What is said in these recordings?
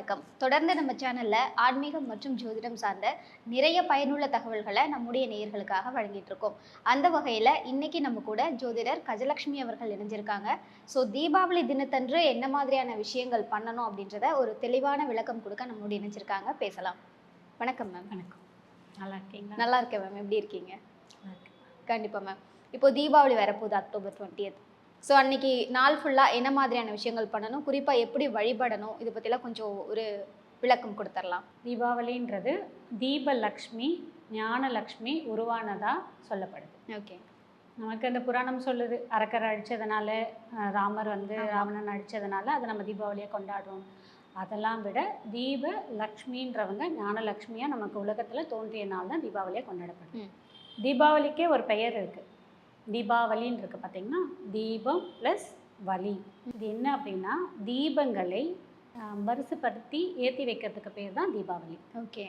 வணக்கம். தொடர்ந்து நம்ம சேனல்ல ஆன்மீகம் மற்றும் ஜோதிடம் சார்ந்த நிறைய பயனுள்ள தகவல்களை நம்முடைய நேயர்களுக்காக வழங்கிட்டு இருக்கோம் அந்த வகையில இன்னைக்கு நம்ம கூட ஜோதிடர் கஜலட்சுமி அவர்கள் இணைஞ்சிருக்காங்க. ஸோ தீபாவளி தினத்தன்று என்ன மாதிரியான விஷயங்கள் பண்ணணும் அப்படின்றத ஒரு தெளிவான விளக்கம் கொடுக்க நம்மோடு இணைஞ்சிருக்காங்க. பேசலாம். வணக்கம் மேம் வணக்கம். நல்லா இருக்கீங்களா? நல்லா இருக்கேன் மேம் எப்படி இருக்கீங்க? நல்லா இருக்கேன். கண்டிப்பா மேம் இப்போ தீபாவளி வரப்போகுது அக்டோபர் டுவெண்ட்டியத் ஸோ அன்னைக்கு நாள் ஃபுல்லாக என்ன மாதிரியான விஷயங்கள் பண்ணணும்? குறிப்பாக எப்படி வழிபடணும்? இதை பற்றிலாம் கொஞ்சம் ஒரு விளக்கம் கொடுத்துடலாம் தீபாவளின்றது தீபலக்ஷ்மி ஞானலக்ஷ்மி உருவானதா சொல்லப்படுது. ஓகே. நமக்கு அந்த புராணம் சொல்லுது. அரக்கர் அழிச்சதுனால அஹ், ராமர் வந்து. ராவணன் அழிச்சதுனால அதை நம்ம தீபாவளியை கொண்டாடுறோம். அதெல்லாம் விட தீப லக்ஷ்மின்றவங்க ஞானலக்ஷ்மியாக நமக்கு உலகத்தில் தோன்றிய நாள் தான் தீபாவளியாக கொண்டாடப்படுது. ம். தீபாவளிக்கே ஒரு பெயர் இருக்குது தீபாவளின்னு இருக்கு பார்த்தீங்கன்னா தீபம் ப்ளஸ் வலி. இது என்ன அப்படின்னா தீபங்களை வரிசைப்படுத்தி ஏற்றி வைக்கிறதுக்கு பேர் தான் தீபாவளி. ஓகே.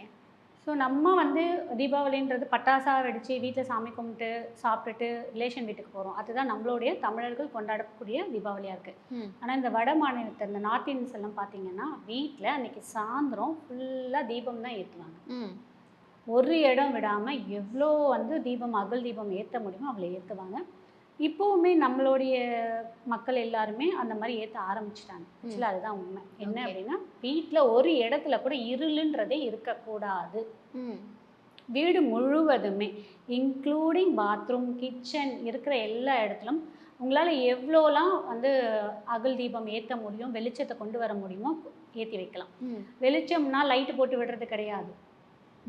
ஸோ நம்ம வந்து தீபாவளின்றது பட்டாசா வெடித்து வீட்டில் சாமி கும்பிட்டு சாப்பிட்டுட்டு ரிலேஷன் வீட்டுக்கு போகிறோம் அதுதான் நம்மளுடைய தமிழர்கள் கொண்டாடக்கூடிய தீபாவளியாக இருக்குது ஆனால் இந்த வட மாநிலத்தை இந்த நார்த் இந்தியன்ஸ் எல்லாம் பார்த்தீங்கன்னா வீட்டில் அன்றைக்கி சாயந்தரம் ஃபுல்லாக தீபம் தான் ஏற்றுவாங்க ஒரு இடம் விடாமல் எவ்வளோ வந்து தீபம் அகல் தீபம் ஏற்ற முடியுமோ அவ்வளோ ஏற்றுவாங்க இப்போவுமே நம்மளுடைய மக்கள் எல்லாருமே அந்த மாதிரி ஏற்ற ஆரம்பிச்சிட்டாங்க. ஆக்சுவலாக அதுதான் உண்மை. என்ன. அப்படின்னா வீட்டில் ஒரு இடத்துல கூட இருளுன்றதே இருக்கக்கூடாது. வீடு முழுவதுமே இன்க்ளூடிங் பாத்ரூம் கிச்சன் இருக்கிற எல்லா இடத்துலும் உங்களால் எவ்வளோலாம் வந்து அகல் தீபம் ஏற்ற முடியும் வெளிச்சத்தை கொண்டு வர முடியுமோ ஏற்றி வைக்கலாம். வெளிச்சம்னா லைட்டு போட்டு விடுறது கிடையாது.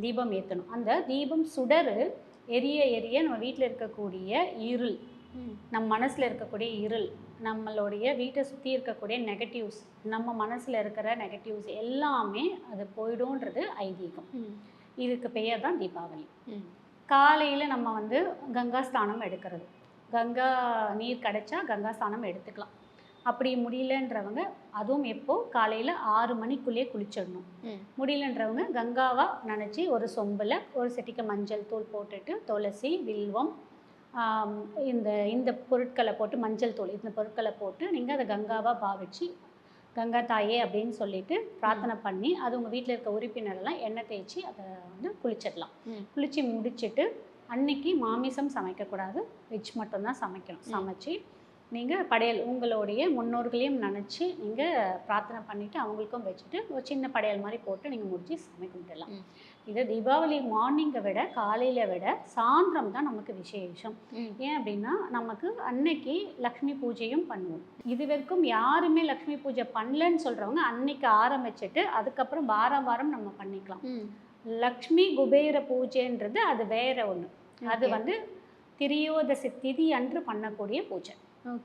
தீபம் ஏற்றணும் அந்த தீபம் சுடரு எரிய எரிய நம்ம வீட்டில் இருக்கக்கூடிய இருள் ம். நம்ம மனசில் இருக்கக்கூடிய இருள் நம்மளுடைய வீட்டை சுற்றி இருக்கக்கூடிய நெகட்டிவ்ஸ் நம்ம மனசில் இருக்கிற நெகட்டிவ்ஸ் எல்லாமே அது போயிடும்ன்றது ஐதீகம். இதுக்கு பெயர் தான் தீபாவளி. காலையில் நம்ம வந்து கங்கா ஸ்நானம் எடுக்கிறது. கங்கா நீர் கிடைச்சா கங்கா ஸ்நானம் எடுத்துக்கலாம். அப்படி முடியலன்றவங்க அதுவும் எப்போ? காலையில் ஆறு மணிக்குள்ளேயே குளிச்சிடணும். முடியலன்றவங்க கங்காவா நினச்சி ஒரு சொம்பில் ஒரு செட்டிக்கு மஞ்சள் தூள் போட்டுட்டு துளசி வில்வம் இந்த இந்த பொருட்களை போட்டு மஞ்சள் தூள் இந்த பொருட்களை போட்டு நீங்கள் அதை கங்காவாக பாவிச்சு கங்கா தாயே அப்படின்னு சொல்லிட்டு பிரார்த்தனை பண்ணி அது உங்கள் வீட்டில் இருக்க உறுப்பினரெல்லாம் எண்ணெய் தேய்ச்சி அதை வந்து குளிச்சிடலாம். குளிச்சு முடிச்சிட்டு அன்னைக்கு மாமிசம் சமைக்கக்கூடாது வெஜ் மட்டும்தான் சமைக்கணும். சமைச்சு நீங்கள் படையல் உங்களுடைய முன்னோர்களையும் நினச்சி நீங்கள் பிரார்த்தனை பண்ணிவிட்டு அவங்களுக்கும் வச்சுட்டு ஒரு சின்ன படையல் மாதிரி போட்டு நீங்கள் முடிச்சு சாமி கும்பிட்டுடலாம். ம். இது தீபாவளி மார்னிங்கை விட காலையில் விட சாயந்தரம் தான் நமக்கு விசேஷம். ஏன் அப்படின்னா நமக்கு அன்னைக்கு லக்ஷ்மி பூஜையும் பண்ணுவோம். இது வரைக்கும் யாருமே லக்ஷ்மி பூஜை பண்ணலன்னு சொல்கிறவங்க அன்னைக்கு ஆரம்பிச்சிட்டு அதுக்கப்புறம் வாரம் வாரம் நம்ம பண்ணிக்கலாம். லக்ஷ்மி குபேர பூஜைன்றது அது வேற ஒன்று அது. வந்து திரியோதசி திதி அன்று பண்ணக்கூடிய பூஜை.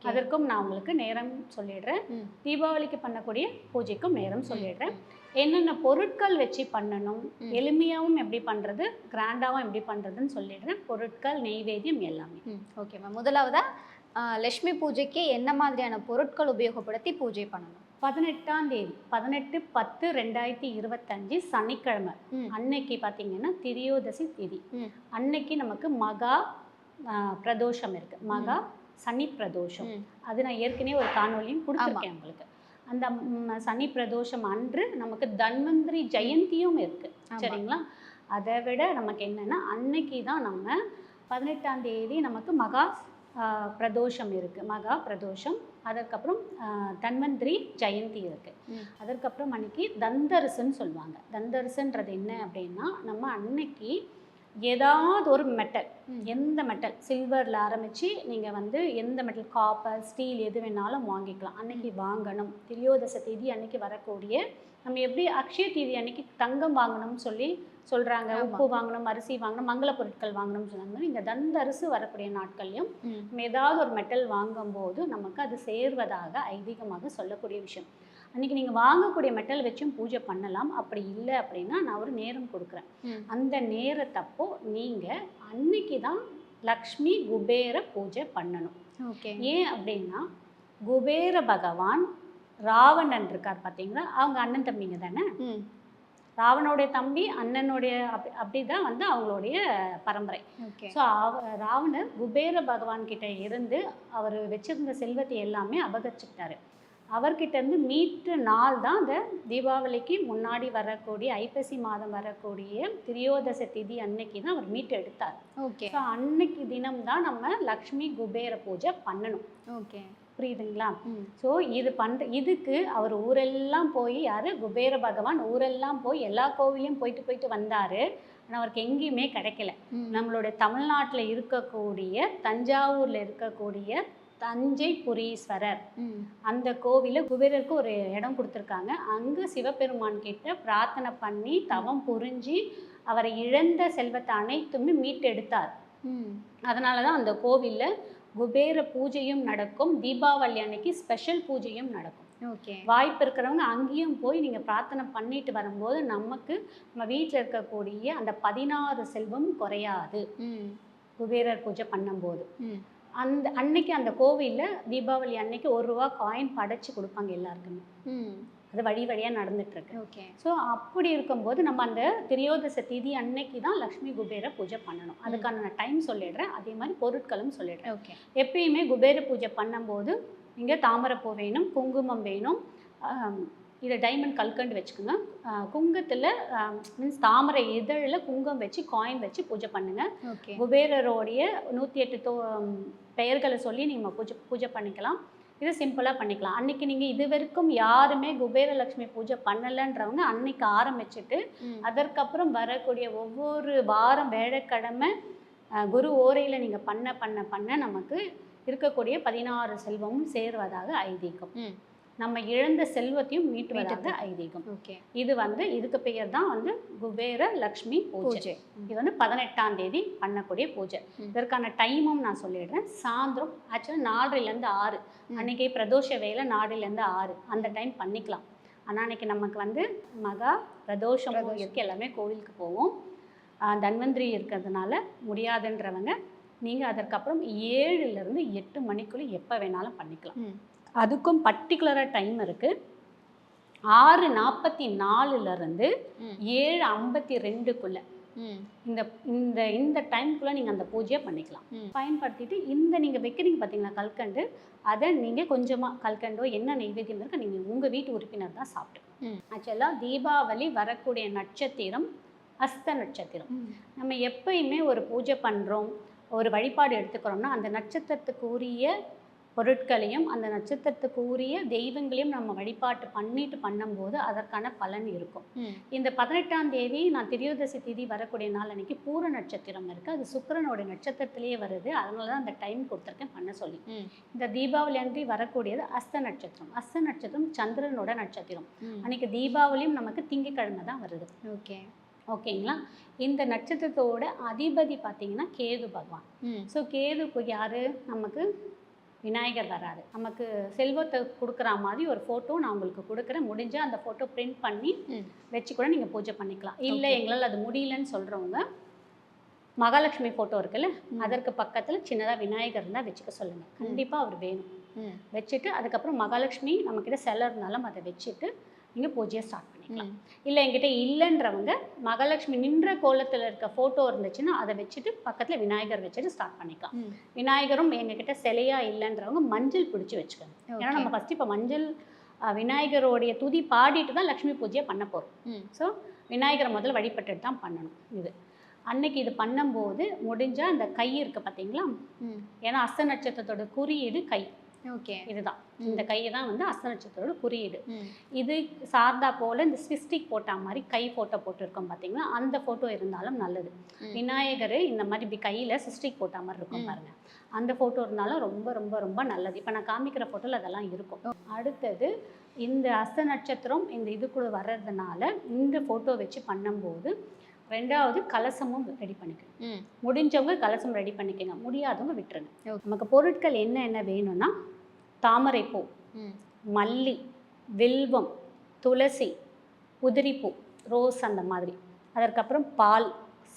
அதற்கும் நான் உங்களுக்கு நேரம் சொல்லிடுறேன். தீபாவளிக்கு பண்ணக்கூடிய பூஜைக்கும் நேரம் சொல்லிடுறேன். என்னென்ன பொருட்கள் வச்சு பண்ணணும். எளிமையாகவும் எப்படி பண்ணுறது கிராண்டாகவும் எப்படி பண்ணுறதுன்னு சொல்லிடுறேன். பொருட்கள் நெய்வேத்தியம் எல்லாமே. Okay ma'am. முதலாவதா ஆ, லக்ஷ்மி பூஜைக்கு என்ன மாதிரியான பொருட்கள் உபயோகப்படுத்தி பூஜை பண்ணணும்? பதினெட்டாம் தேதி பதினெட்டு பத்து ரெண்டாயிரத்தி இருபத்தஞ்சு சனிக்கிழமை. அன்னைக்கு பார்த்தீங்கன்னா திரியோதசி திதி. அன்னைக்கு நமக்கு மகா பிரதோஷம் இருக்கு. மகா சனி பிரதோஷம் அது நான் ஏற்கனவே ஒரு காணொலியும் கொடுத்துருக்கேன் உங்களுக்கு. அந்த சனி பிரதோஷம் அன்று நமக்கு தன்வந்திரி ஜெயந்தியும் இருக்கு. ஆமா. சரிங்களா? அதை விட நமக்கு என்னன்னா அன்னைக்கு தான் நம்ம பதினெட்டாம் தேதி நமக்கு மகா பிரதோஷம் இருக்கு. மகா பிரதோஷம். அதற்கப்புறம் தன்வந்திரி ஜெயந்தி இருக்கு. ம். அதற்கப்புறம் அன்னைக்கு தந்தரசுன்னு சொல்லுவாங்க. தந்தரசுன்றது என்ன அப்படின்னா நம்ம அன்னைக்கு ஏதாவது ஒரு மெட்டல். எந்த மெட்டல் சில்வரில் ஆரம்பித்து நீங்கள் வந்து எந்த மெட்டல் காப்பர் ஸ்டீல் எது வேணாலும் வாங்கிக்கலாம். அன்னைக்கு வாங்கணும். திரியோதச தேதி அன்னைக்கு வரக்கூடிய நம்ம எப்படி அக்ஷய தேதி அன்னைக்கு தங்கம் வாங்கணும்னு சொல்லி சொல்கிறாங்க. உப்பு வாங்கணும் அரிசி வாங்கணும் மங்கள பொருட்கள் வாங்கணும்னு சொன்னாங்க இந்த தந்தரசு வரக்கூடிய நாட்கள்லையும் நம்ம ஏதாவது ஒரு மெட்டல் வாங்கும்போது நமக்கு அது சேர்வதாக ஐதீகமாக சொல்லக்கூடிய விஷயம். அன்னைக்கு நீங்கள் வாங்கக்கூடிய மெட்டல் வச்சும் பூஜை பண்ணலாம். அப்படி இல்லை அப்படின்னா நான் ஒரு நேரம் கொடுக்குறேன். அந்த நேரத்தப்போ நீங்கள் அன்னைக்கு தான் லக்ஷ்மி குபேர பூஜை பண்ணணும். ஓகே. ஏன் அப்படின்னா குபேர பகவான் ராவணன் இருக்கார் பார்த்தீங்களா? அவங்க அண்ணன் தம்பிங்க தானே? ராவனுடைய தம்பி அண்ணனுடைய அப்படி அப்படி தான் வந்து அவங்களுடைய பரம்பரை. ஸோ ராவணர் குபேர பகவான் கிட்ட இருந்து அவர் வச்சிருந்த செல்வத்தை எல்லாமே அபகரிச்சுக்கிட்டாரு. அவர்கிட்ட இருந்து மீட்ட நாள் தான் அந்த தீபாவளிக்கு முன்னாடி வரக்கூடிய ஐப்பசி மாதம் வரக்கூடிய திரியோதச திதி அன்னைக்கு தான் அவர் மீட்டு எடுத்தார். ஓகே. ஸோ அன்னைக்கு தினம் தான் நம்ம லக்ஷ்மி குபேர பூஜை பண்ணணும். ஓகே. புரியுதுங்களா? ஸோ இது பண்ற இதுக்கு அவர் ஊரெல்லாம் போய் யாரு? குபேர பகவான் ஊரெல்லாம் போய் எல்லா கோவிலையும் போயிட்டு போயிட்டு வந்தாரு. ஆனால் அவருக்கு எங்கேயுமே கிடைக்கல. நம்மளுடைய தமிழ்நாட்டில் இருக்கக்கூடிய தஞ்சாவூர்ல இருக்கக்கூடிய தஞ்சை புரீஸ்வரர். அந்த கோவிலில் குபேரருக்கு ஒரு இடம் கொடுத்துருக்காங்க. அங்கே சிவபெருமான் கிட்ட பிரார்த்தனை பண்ணி தவம் புரிஞ்சு அவரை இழந்த செல்வத்தை அனைத்துமே மீட்டெடுத்தார். அதனால தான் அந்த கோவிலில் குபேர பூஜையும் நடக்கும். தீபாவளி அன்னைக்கு ஸ்பெஷல் பூஜையும் நடக்கும். ஓகே. வாய்ப்பு இருக்கிறவங்க அங்கேயும் போய் நீங்கள் பிரார்த்தனை பண்ணிட்டு வரும்போது நமக்கு நம்ம வீட்டில் இருக்கக்கூடிய அந்த பதினாறு செல்வம் குறையாது. குபேரர் பூஜை பண்ணும்போது. அந்த அன்னைக்கு அந்த கோவிலில் தீபாவளி அன்னைக்கு ஒரு ரூபா காயின் படைச்சு கொடுப்பாங்க எல்லாருக்குமே. ம். அது வழி வழியாக நடந்துட்டு இருக்கு ஓகே. ஸோ அப்படி இருக்கும்போது நம்ம அந்த திரியோதச திதி அன்னைக்கு தான் லக்ஷ்மி குபேர பூஜை பண்ணணும். அதுக்கான நான் டைம் சொல்லிடுறேன். அதே மாதிரி பொருட்களும் சொல்லிடுறேன். ஓகே. எப்பயுமே குபேர பூஜை பண்ணும்போது நீங்கள் தாமரைப்பூ வேணும் குங்குமம் வேணும் இதை டைமண்ட் கல்கண்டு வச்சுக்கோங்க. குங்கத்தில் மீன்ஸ் தாமரை இதழில் குங்கம் வச்சு காயின் வச்சு பூஜை பண்ணுங்கள் குபேரருடைய நூற்றி எட்டு தோ பெயர்களை சொல்லி நீங்கள் பூஜை பூஜை பண்ணிக்கலாம். இது சிம்பிளாக பண்ணிக்கலாம். அன்னைக்கு நீங்கள் இது வரைக்கும் யாருமே குபேரலட்சுமி பூஜை பண்ணலைன்றவங்க அன்னைக்கு ஆரம்பிச்சுட்டு அதற்கப்புறம் வரக்கூடிய ஒவ்வொரு வாரம் வேலைக்கிழமை குரு ஓரையில் நீங்கள் பண்ண பண்ண பண்ண நமக்கு இருக்கக்கூடிய பதினாறு செல்வமும் சேருவதாக ஐதீகம். நம்ம இழந்த செல்வத்தையும் மீட்டுவதாக மீட்டது. ஐதீகம். இது வந்து இதுக்கு பெயர் தான் வந்து குபேர லக்ஷ்மி பூஜை. இது வந்து பதினெட்டாம் தேதி பண்ணக்கூடிய பூஜை. இதற்கான டைமும் நான் சொல்லிடுறேன். சாயந்தரம் ஆக்சுவலாக நாலரைலேருந்து ஆறு. அன்னைக்கு பிரதோஷ வேலை நாலுலேருந்து ஆறு. அந்த டைம் பண்ணிக்கலாம். ஆனால் அன்னைக்கு நமக்கு வந்து மகா பிரதோஷம் பிரதோஷம். இருக்கு. எல்லாமே கோவிலுக்கு போவோம். தன்வந்திரி இருக்கிறதுனால முடியாதுன்றவங்க நீங்கள் அதற்கப்புறம் ஏழுலேருந்து எட்டு மணிக்குள்ளே எப்போ வேணாலும் பண்ணிக்கலாம். அதுக்கும் பர்டிகுலராக டைம் இருக்குது ஆறு நாற்பத்தி நாலுலேருந்து ஏழு ஐம்பத்தி ரெண்டுக்குள்ளே இந்த இந்த இந்த டைம்குள்ளே நீங்கள் அந்த பூஜையை பண்ணிக்கலாம். பயன்படுத்திட்டு இந்த நீங்கள் வைக்கிறீங்க பார்த்தீங்களா கல்கண்டு? அதை நீங்கள் கொஞ்சமாக கல்கண்டோ என்ன நெய்வேத்தியம் இருக்கோ நீங்கள் உங்கள் வீட்டு உறுப்பினர் தான் சாப்பிட்டு. ஆக்சுவலாக தீபாவளி வரக்கூடிய நட்சத்திரம் அஸ்த நட்சத்திரம். நம்ம எப்பயுமே ஒரு பூஜை பண்ணுறோம் ஒரு வழிபாடு எடுத்துக்கிறோம்னா அந்த நட்சத்திரத்துக்கு உரிய பொருட்களையும் அந்த நட்சத்திரத்துக்கு உரிய தெய்வங்களையும் நம்ம வழிபாட்டு பண்ணிட்டு பண்ணும்போது அதற்கான பலன் இருக்கும். இந்த பதினெட்டாம் தேதி நான் திரியோதசி திதி வரக்கூடிய நாள் அன்னைக்கு பூர நட்சத்திரம் இருக்குது அது சுக்கிரனோட நட்சத்திரத்திலேயே வருது. அதனால தான் அந்த டைம் கொடுத்துருக்கேன் பண்ண சொல்லி. இந்த தீபாவளி அன்றி வரக்கூடியது அஸ்த நட்சத்திரம். அஸ்த நட்சத்திரம் சந்திரனோட நட்சத்திரம். அன்னைக்கு தீபாவளியும் நமக்கு திங்கட்கிழமை தான் வருது. ஓகே. ஓகேங்களா? இந்த நட்சத்திரத்தோட அதிபதி பார்த்தீங்கன்னா கேது பகவான். ஸோ கேதுக்கு யார்? நமக்கு விநாயகர் வராரு. நமக்கு செல்வத்தை கொடுக்குற மாதிரி ஒரு ஃபோட்டோ நான் உங்களுக்கு கொடுக்குறேன். முடிஞ்சால் அந்த ஃபோட்டோ பிரிண்ட் பண்ணி வச்சு கூட நீங்கள் பூஜை பண்ணிக்கலாம். இல்லை. எங்களால் அது முடியலன்னு சொல்கிறவங்க மகாலட்சுமி ஃபோட்டோ இருக்குல்ல. அதற்கு பக்கத்தில் சின்னதாக விநாயகர் இருந்தால் வச்சுக்க சொல்லுங்கள் கண்டிப்பாக அவர் வேணும். வச்சுட்டு அதுக்கப்புறம் மகாலட்சுமி நம்மக்கிட்ட செல்ல இருந்தாலும் அதை வச்சுட்டு நீங்கள் பூஜையை ஸ்டார்ட் பண்ணிக்கலாம். இல்லை என்கிட்ட இல்லைன்றவங்க மகாலட்சுமி நின்ற கோலத்தில் இருக்க ஃபோட்டோ இருந்துச்சுன்னா அதை வச்சுட்டு பக்கத்தில் விநாயகர் வச்சுட்டு ஸ்டார்ட் பண்ணிக்கலாம். விநாயகரும் எங்ககிட்ட சிலையா இல்லைன்றவங்க மஞ்சள் பிடிச்சி வச்சுக்கோங்க ஏன்னா நம்ம ஃபஸ்ட்டு இப்போ மஞ்சள் விநாயகருடைய துதி பாடிட்டு தான் லக்ஷ்மி பூஜையை பண்ண போகிறோம் ஸோ விநாயகரை முதல்ல வழிபட்டுட்டு தான் பண்ணணும் இது. அன்னைக்கு இது பண்ணும்போது முடிஞ்சால் அந்த கை இருக்குது பார்த்தீங்களா ஏன்னா அஸ்த நட்சத்திரத்தோட குறியீடு கை. ஓகே. இதுதான். இந்த கை தான் வந்து அஸ்த நட்சத்திரத்தோட குறியீடு. இது சார்ந்தா போல் இந்த ஸ்விஸ்டிக் போட்ட மாதிரி கை ஃபோட்டோ போட்டிருக்கோம் பார்த்தீங்களா அந்த ஃபோட்டோ இருந்தாலும் நல்லது. விநாயகர் இந்த மாதிரி இப்படி கையில் சிஸ்டிக் போட்ட மாதிரி இருக்கும். பாருங்க. அந்த ஃபோட்டோ இருந்தாலும் ரொம்ப ரொம்ப ரொம்ப நல்லது. இப்போ நான் காமிக்கிற ஃபோட்டோவில் அதெல்லாம் இருக்கும். அடுத்தது இந்த அஸ்த நட்சத்திரம் இந்த இது கூட வர்றதுனால இந்த ஃபோட்டோ வச்சு பண்ணும்போது ரெண்டாவது கலசமும் ரெடி பண்ணிக்கணும். முடிஞ்சவங்க கலசம் ரெடி பண்ணிக்கோங்க. முடியாதவங்க விட்டுருங்க. நமக்கு பொருட்கள் என்ன என்ன வேணும்னா தாமரைப்பூ மல்லி வில்வம் துளசி உதிரிப்பூ ரோஸ் அந்த மாதிரி. அதற்கப்புறம் பால்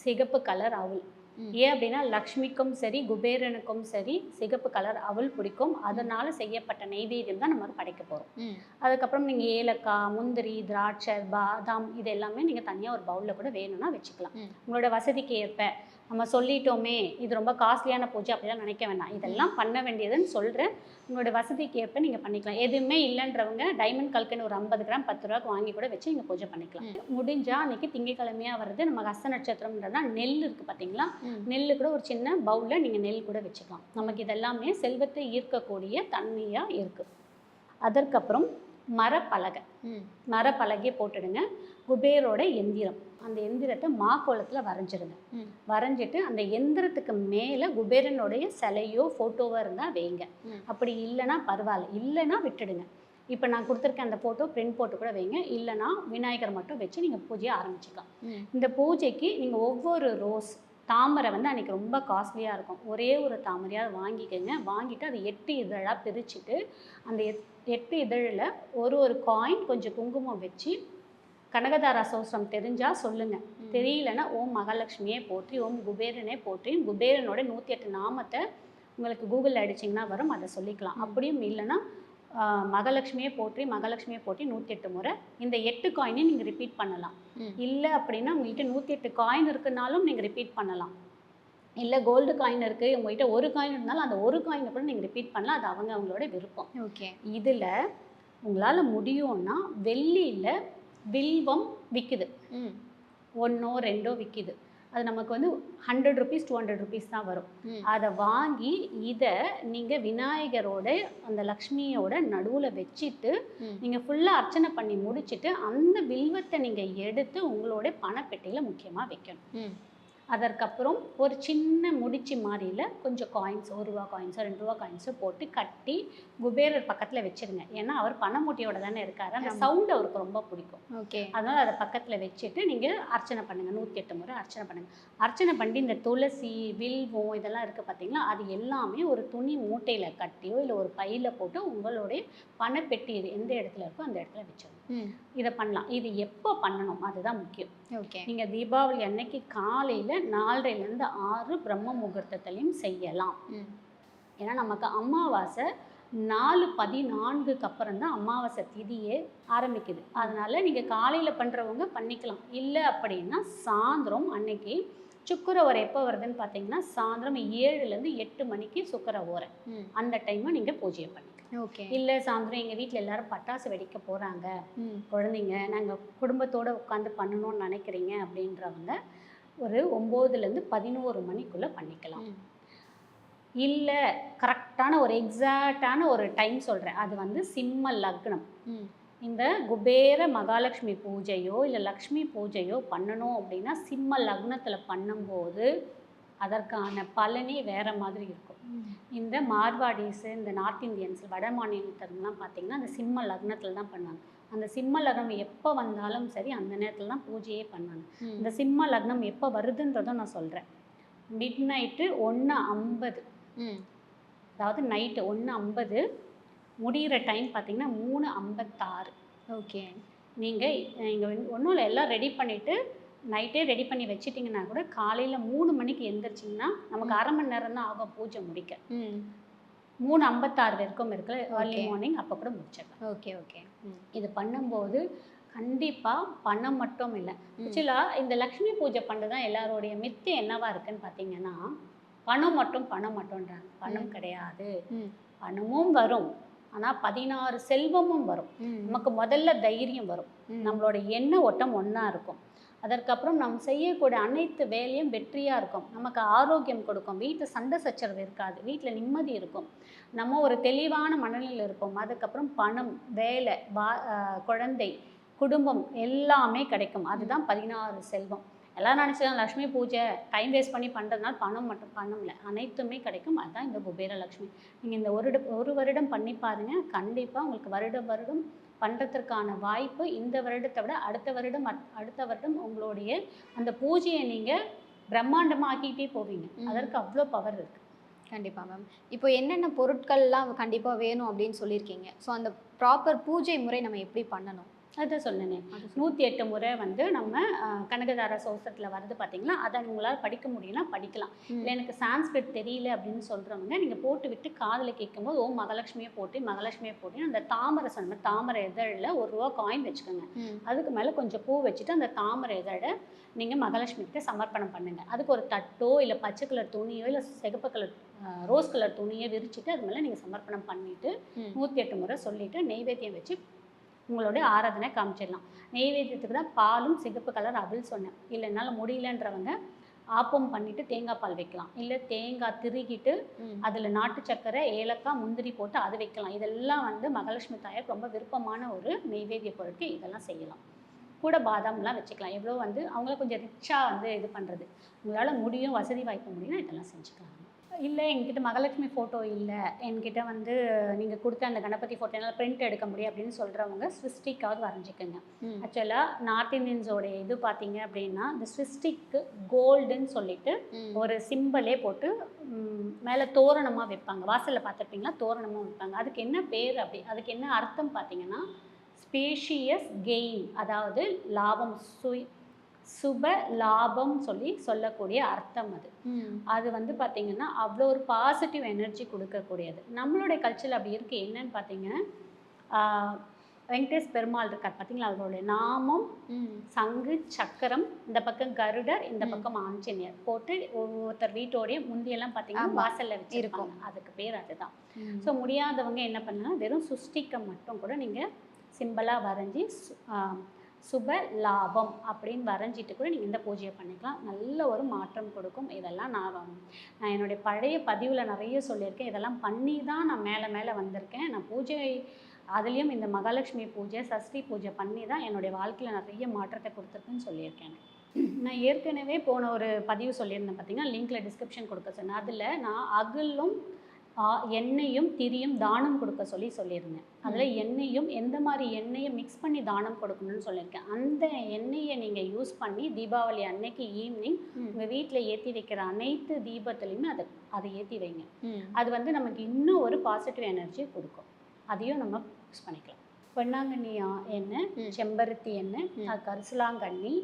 சிகப்பு கலர் அவுள். ஏன் அப்படின்னா லக்ஷ்மிக்கும் சரி குபேரனுக்கும் சரி சிகப்பு கலர் அவல் பிடிக்கும். அதனால செய்யப்பட்ட நெய்வேத்தியம் தான் நம்ம படைக்க போகிறோம் அதுக்கப்புறம் நீங்கள் ஏலக்காய் முந்திரி திராட்சை பாதாம் இது எல்லாமே நீங்கள் தனியாக ஒரு பவுலில் கூட வேணும்னா வச்சுக்கலாம். உங்களோட வசதிக்கு ஏற்ப நம்ம சொல்லிட்டோமே இது ரொம்ப காஸ்ட்லியான பூஜை அப்படிலாம் நினைக்க வேண்டாம். இதெல்லாம் பண்ண வேண்டியதுன்னு சொல்கிறேன் உங்களோட வசதிக்கு ஏற்ப நீங்கள் பண்ணிக்கலாம். எதுவுமே இல்லைன்றவங்க டைமண்ட் கல்கன்னு ஒரு ஐம்பது கிராம் பத்து ரூபாய்க்கு வாங்கி கூட வச்சு நீங்கள் பூஜை பண்ணிக்கலாம். முடிஞ்சா அன்னைக்கு திங்கக்கிழமையாக வருது நம்ம ஹஸ்த நட்சத்திரம்ன்றதா? நெல் இருக்குது பார்த்தீங்களா. நெல் கூட ஒரு சின்ன பவுலில் நீங்கள் நெல் கூட வச்சுக்கலாம். நமக்கு இதெல்லாமே செல்வத்தை ஈர்க்கக்கூடிய தன்மையாக இருக்குது அதற்கப்புறம் மரப்பலகை. ம். மரப்பலகையை போட்டுடுங்க. குபேரோட எந்திரம். அந்த எந்திரத்தை மாக்கோலத்தில் வரைஞ்சிடுங்க. ம். வரைஞ்சிட்டு அந்த எந்திரத்துக்கு மேலே குபேரனுடைய சிலையோ ஃபோட்டோவோ இருந்தால் வைங்க. ம். அப்படி இல்லைன்னா பரவாயில்ல. இல்லைன்னா விட்டுடுங்க. இப்போ நான் கொடுத்துருக்க அந்த ஃபோட்டோ பிரிண்ட் போட்டு கூட வைங்க. இல்லைன்னா விநாயகர் மட்டும் வச்சு நீங்கள் பூஜையை ஆரம்பிச்சுக்கலாம். ம். இந்த பூஜைக்கு நீங்கள் ஒவ்வொரு ரோஸ் தாமரை வந்து அன்றைக்கி ரொம்ப காஸ்ட்லியாக இருக்கும் ஒரே ஒரு தாமரையாக வாங்கிக்கோங்க வாங்கிட்டு அதை எட்டு இதழாக பிரிச்சுட்டு அந்த எட் எட்டு இதழில் ஒரு ஒரு காயின் கொஞ்சம் குங்குமம் வச்சு கனகதாரா சோஸ்திரம் தெரிஞ்சால் சொல்லுங்கள். தெரியலன்னா ஓம் மகாலட்சுமியே போற்றி ஓம் குபேரனே போற்றி குபேரனோட நூற்றி எட்டு நாமத்தை உங்களுக்கு கூகுளில் அடிச்சிங்கன்னா வரும் அதை சொல்லிக்கலாம். அப்படியும் இல்லைன்னா மகாலட்சுமியே போற்றி மகாலட்சுமியே போற்றி நூற்றி எட்டு முறை. இந்த எட்டு காயினையும் நீங்கள் ரிப்பீட் பண்ணலாம். இல்லை அப்படின்னா உங்கள்கிட்ட நூற்றி எட்டு காயின் இருக்குனாலும் நீங்கள் ரிப்பீட் பண்ணலாம். இல்லை கோல்டு காயின் இருக்குது உங்கள்கிட்ட ஒரு காயின் இருந்தாலும் அந்த ஒரு காயினை கூட நீங்கள் ரிப்பீட் பண்ணலாம். அது அவங்க அவங்களோட விருப்பம். ஓகே. இதில் உங்களால் முடியும்னா வெள்ளியில் வில்வம் விற்குது. ஒன்றோ ரெண்டோ விற்கிது அது நமக்கு வந்து hundred rupees two hundred rupees தான் வரும். அதை வாங்கி இதை நீங்கள் விநாயகரோட அந்த லக்ஷ்மியோட நடுவில் வச்சுட்டு. நீங்கள் ஃபுல்லாக அர்ச்சனை பண்ணி முடிச்சிட்டு அந்த வில்வத்தை நீங்கள் எடுத்து உங்களோட பணப்பெட்டியில் முக்கியமாக வைக்கணும். அதற்கப்புறம் ஒரு சின்ன முடிச்சு மாதிரியில் கொஞ்சம் காயின்ஸ் ஒரு ரூபா காயின்ஸோ ரெண்டு ரூபா காயின்ஸோ போட்டு கட்டி குபேரர் பக்கத்தில் வச்சிருங்க. ஏன்னா அவர் பணமூட்டையோட தானே இருக்காரு. அந்த. சவுண்ட் அவருக்கு ரொம்ப பிடிக்கும். ஓகே. அதனால் அதை பக்கத்தில் வச்சுட்டு நீங்கள் அர்ச்சனை பண்ணுங்கள் நூற்றி எட்டு முறை அர்ச்சனை பண்ணுங்கள் அர்ச்சனை பண்ணி இந்த துளசி வில்வம் இதெல்லாம் இருக்குது பார்த்தீங்களா அது எல்லாமே ஒரு துணி மூட்டையில் கட்டியோ இல்லை ஒரு பையில் போட்டு உங்களுடைய பணப்பெட்டி எந்த இடத்துல இருக்கோ அந்த இடத்துல ம். இதை பண்ணலாம். இது எப்போ பண்ணணும்? அதுதான் முக்கியம். ஓகே. நீங்கள் தீபாவளி அன்னைக்கு காலையில் நாலரைலேருந்து ஆறு பிரம்ம முகூர்த்தத்துலையும் செய்யலாம். ம். ஏன்னா நமக்கு அமாவாசை நாலு பதினான்குக்கு அப்புறம் தான் அமாவாசை திதியே ஆரம்பிக்குது. அதனால நீங்கள் காலையில் பண்ணுறவங்க பண்ணிக்கலாம். இல்லை அப்படின்னா சாயந்தரம் அன்னைக்கு சுக்கர ஓரை எப்போ வருதுன்னு பார்த்தீங்கன்னா சாயந்தரம் ஏழுலேருந்து எட்டு மணிக்கு சுக்கர ஓரை. ம். அந்த டைமை நீங்கள் பூஜையை பண்ணிக்கலாம் ஓகே இல்லை சாயந்தரம் எங்கள் வீட்டில் எல்லாரும் பட்டாசு வெடிக்க போகிறாங்க ம். குழந்தைங்க நாங்கள் குடும்பத்தோடு உட்காந்து பண்ணணும்னு நினைக்கிறீங்க அப்படின்றவங்க ஒரு ஒம்போதுலேருந்து பதினோரு மணிக்குள்ளே பண்ணிக்கலாம். இல்லை கரெக்டான ஒரு எக்ஸாக்டான ஒரு டைம் சொல்கிறேன் அது வந்து சிம்ம லக்னம் ம். இந்த குபேர மகாலட்சுமி பூஜையோ இல்லை லக்ஷ்மி பூஜையோ பண்ணணும் அப்படின்னா சிம்ம லக்னத்தில் பண்ணும்போது அதற்கான பலனே வேற மாதிரி இருக்கும். இந்த மார்வாடிஸ் இந்த நார்த் இந்தியன்ஸ் வட மாநிலத்திலலாம் பார்த்தீங்கன்னா அந்த சிம்ம லக்னத்தில் தான் பண்ணுவாங்க அந்த சிம்ம லக்னம் எப்போ வந்தாலும் சரி அந்த நேரத்தில் தான் பூஜையே பண்ணுவாங்க. இந்த சிம்ம லக்னம் எப்போ வருதுன்றதும் நான் சொல்கிறேன் மிட் நைட்டு ஒன்று ஐம்பது. அதாவது நைட்டு ஒன்று ஐம்பது முடிகிற டைம் பார்த்தீங்கன்னா மூணு ஐம்பத்தாறு ஓகே நீங்கள் இங்கே ஒன்றும் இல்லை எல்லாம் ரெடி பண்ணிவிட்டு நைட்டே ரெடி பண்ணி வச்சிட்டிங்கன்னா கூட காலையில் மூணு மணிக்கு எந்திரிச்சிங்கன்னா நமக்கு அரை மணி நேரம் தான் ஆகும் பூஜை முடிக்க. மூணு ஐம்பத்தாறு வரைக்கும் இருக்குல்ல ஏர்லி. மார்னிங் அப்போ கூட முடிச்சிடலாம் ஓகே ஓகே. இது பண்ணும்போது கண்டிப்பாக பணம் மட்டும் இல்லை. ஆக்சுவலாக இந்த லக்ஷ்மி பூஜை பண்ணுறது தான் எல்லாருடைய மித்து என்னவா இருக்குன்னு பார்த்தீங்கன்னா பணம் மட்டும் பணம் மட்டும்ன்றாங்க பணம். கிடையாது. பணமும் வரும் ஆனால் பதினாறு செல்வமும் வரும். நமக்கு முதல்ல தைரியம் வரும். நம்மளோட எண்ண ஓட்டம் ஒன்றா இருக்கும் அதற்கப்புறம் நாம் செய்யக்கூடிய அனைத்து வேலையும் வெற்றியாக இருக்கும். நமக்கு ஆரோக்கியம் கொடுக்கும். வீட்டில் சண்டை சச்சரவு இருக்காது. வீட்டில் நிம்மதி இருக்கும். நம்ம ஒரு தெளிவான மனநிலையில் இருப்போம். அதுக்கப்புறம் பணம் வேலை வா குழந்தை குடும்பம் எல்லாமே கிடைக்கும். அதுதான் பதினாறு செல்வம். எல்லாம் நினச்சிக்கலாம் லக்ஷ்மி பூஜை டைம் வேஸ்ட் பண்ணி பண்ணுறதுனால பணம் மட்டும் பணம் இல்லை. அனைத்துமே கிடைக்கும். அதுதான் இந்த குபேர லக்ஷ்மி. நீங்கள் இந்த ஒரு ஒரு வருடம் பண்ணி பாருங்கள் கண்டிப்பாக உங்களுக்கு வருடம் வருடம் பண்ணுறதுக்கான வாய்ப்பு இந்த வருடத்தை விட அடுத்த வருடம் அட்- அடுத்த வருடம் உங்களுடைய அந்த பூஜையை நீங்கள் பிரம்மாண்டமாக ஆக்கிட்டே போவீங்க. அதற்கு அவ்வளோ பவர் இருக்குது கண்டிப்பா மேம் இப்போ என்னென்ன பொருட்கள்லாம் கண்டிப்பா வேணும் அப்படின்னு சொல்லியிருக்கீங்க. ஸோ அந்த ப்ராப்பர் பூஜை முறை நம்ம எப்படி பண்ணணும்? அதான் சொன்னேனே நூற்றி எட்டு முறை வந்து நம்ம கனகதாரா சோசத்தில் வருது பார்த்தீங்களா அதை உங்களால் படிக்க முடியும்னா படிக்கலாம். இல்லை எனக்கு சான்ஸ்கிரிட் தெரியல அப்படின்னு சொல்கிறவங்க நீங்கள் போட்டு விட்டு காதில் கேட்கும்போது ஓ மகாலட்சுமியை போட்டு மகாலட்சுமியை போட்டு அந்த தாமரை சொன்ன தாமரை இதழில் ஒரு ரூபா காயின் வச்சுக்கோங்க. அதுக்கு மேலே கொஞ்சம் பூ வச்சுட்டு அந்த தாமரை இதழை நீங்கள் மகாலட்சுமி கிட்ட சமர்ப்பணம் பண்ணுங்க அதுக்கு ஒரு தட்டோ இல்லை பச்சை கலர் துணியோ இல்லை சிகப்பு கலர் ரோஸ் கலர் துணியை விரிச்சிட்டு அது மேலே நீங்கள் சமர்ப்பணம் பண்ணிவிட்டு. நூற்றி எட்டு முறை சொல்லிவிட்டு நெய்வேத்தியம் வச்சு உங்களுடைய ஆராதனை காமிச்சிடலாம். நெய்வேத்தியத்துக்கு தான் பாலும் சிகப்பு கலர் அவள் சொன்னேன். இல்லை என்னால் முடியலன்றவங்க ஆப்பம் பண்ணிவிட்டு தேங்காய் பால் வைக்கலாம். இல்லை தேங்காய் திருகிட்டு. அதில் நாட்டு சக்கரை ஏலக்காய் முந்திரி போட்டு அது வைக்கலாம். இதெல்லாம் வந்து மகாலட்சுமி தாயாருக்கு ரொம்ப விருப்பமான ஒரு நெய்வேத்திய பொருட்கள். இதெல்லாம் செய்யலாம். கூட பாதாம்லாம் வச்சுக்கலாம். எவ்வளோ வந்து அவங்கள கொஞ்சம் ரிச்சாக வந்து இது பண்ணுறது உங்களால் முடியும் வசதி வாய்ப்பு முடியும்னா இதெல்லாம் செஞ்சுக்கலாம். இல்லை என்கிட்ட மகாலட்சுமி ஃபோட்டோ இல்லை. என்கிட்ட வந்து நீங்கள் கொடுத்த அந்த கணபதி ஃபோட்டோ என்னால் பிரிண்ட் எடுக்க முடியும் அப்படின்னு சொல்கிறவங்க ஸ்விஸ்டிக்காவது வரைஞ்சிக்கோங்க. ஆக்சுவலாக நார்த் இந்தியன்ஸோட இது பார்த்தீங்க அப்படின்னா இந்த ஸ்விஸ்டிக்கு கோல்டுன்னு சொல்லிட்டு. ஒரு சிம்பலே போட்டு மேலே தோரணமாக வைப்பாங்க. வாசலில் பார்த்துருப்பீங்களா? தோரணமாக வைப்பாங்க. அதுக்கு என்ன பேர் அப்படி அதுக்கு என்ன அர்த்தம் பார்த்தீங்கன்னா ஸ்பேஷியஸ் கெயின் அதாவது லாபம் சுய் சுப லாபம் சொல்லி சொல்லக்கூடிய அர்த்தம் அது. அது வந்து பார்த்தீங்கன்னா அவ்வளோ ஒரு பாசிட்டிவ் எனர்ஜி கொடுக்கக்கூடியது நம்மளுடைய கல்ச்சரில் அப்படி இருக்குது என்னன்னு பார்த்தீங்கன்னா வெங்கடேஷ் பெருமாள் இருக்கார் பார்த்தீங்களா அவருடைய நாமம். சங்கு சக்கரம் இந்த பக்கம் கருடர் இந்த. பக்கம் ஆஞ்சநேயர் போட்டு ஒவ்வொருத்தர் வீட்டோடைய முந்தியெல்லாம் பார்த்தீங்கன்னா. வாசல்ல வச்சிருக்கும் அதுக்கு பேர் அதுதான். ஸோ முடியாதவங்க என்ன பண்ணலாம் வெறும் சுஷ்டிக்கம் மட்டும் கூட நீங்கள் சிம்பிளாக வரைஞ்சி சுப லாபம் அப்படின்னு வரைஞ்சிட்டு கூட நீங்கள் இந்த பூஜையை பண்ணிக்கலாம். நல்ல ஒரு மாற்றம் கொடுக்கும். இதெல்லாம் நான் நான் என்னுடைய பழைய பதிவில் நிறைய சொல்லியிருக்கேன். இதெல்லாம் பண்ணி தான் நான் மேலே மேலே வந்திருக்கேன். நான் பூஜை அதுலேயும் இந்த மகாலட்சுமி பூஜை சஷ்டி பூஜை பண்ணி தான் என்னுடைய வாழ்க்கையில் நிறைய மாற்றத்தை கொடுத்துருக்குன்னு சொல்லியிருக்கேன். நான் ஏற்கனவே போன ஒரு பதிவு சொல்லியிருந்தேன் பார்த்தீங்கன்னா லிங்க்கில் டிஸ்கிரிப்ஷன் கொடுக்க சொன்னேன். அதில் நான் அகலும் எண்ணெயும் திரியும் தானம் கொடுக்க சொல்லி சொல்லியிருந்தேன். அதில் எண்ணெயும் எந்த மாதிரி எண்ணெயை மிக்ஸ் பண்ணி தானம் கொடுக்கணும்னு சொல்லியிருக்கேன். அந்த எண்ணெயை நீங்கள் யூஸ் பண்ணி தீபாவளி அன்னைக்கு ஈவினிங். உங்கள் வீட்டில் ஏற்றி வைக்கிற அனைத்து தீபத்துலேயுமே அதை அதை ஏற்றி வைங்க. அது வந்து நமக்கு இன்னும் ஒரு பாசிட்டிவ் எனர்ஜி கொடுக்கும். அதையும் நம்ம யூஸ் பண்ணிக்கலாம். பொன்னாங்கண்ணி எண்ணெய். செம்பருத்தி எண்ணெய் கரிசலாங்கண்ணி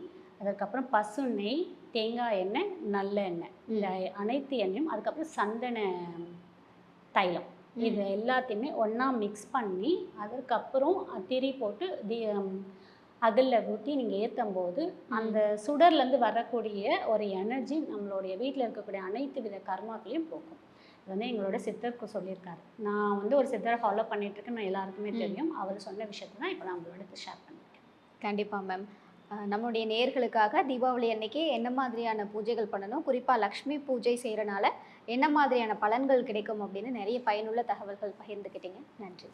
அதுக்கப்புறம் பசு நெய் தேங்காய் எண்ணெய் நல்ல எண்ணெய். இந்த அனைத்து எண்ணெயும் அதுக்கப்புறம் சந்தன தைலம். இது எல்லாத்தையுமே ஒன்றா மிக்ஸ் பண்ணி அதுக்கப்புறம் திரி போட்டு தி அகலில் ஊற்றி நீங்கள் ஏற்றும் போது அந்த சுடர்லேருந்து வரக்கூடிய ஒரு எனர்ஜி நம்மளுடைய வீட்டில் இருக்கக்கூடிய அனைத்து வித கர்மாக்களையும் போக்கும். இது வந்து எங்களோட சித்தருக்கு சொல்லியிருக்காரு. நான் வந்து ஒரு சித்தரை ஃபாலோ பண்ணிட்டு இருக்கேன் நான் எல்லாருக்குமே. தெரியும். அவர் சொன்ன விஷயத்தை தான் இப்போ நான் உங்களோட ஷேர் பண்ணியிருக்கேன். கண்டிப்பா மேம் நம்மளுடைய நேர்களுக்காக தீபாவளி அன்னைக்கு என்ன மாதிரியான பூஜைகள் பண்ணணும்? குறிப்பாக லக்ஷ்மி பூஜை செய்கிறனால என்ன மாதிரியான பலன்கள் கிடைக்கும் அப்படின்னு நிறைய பயனுள்ள தகவல்கள் பகிர்ந்துக்கிட்டீங்க நன்றி.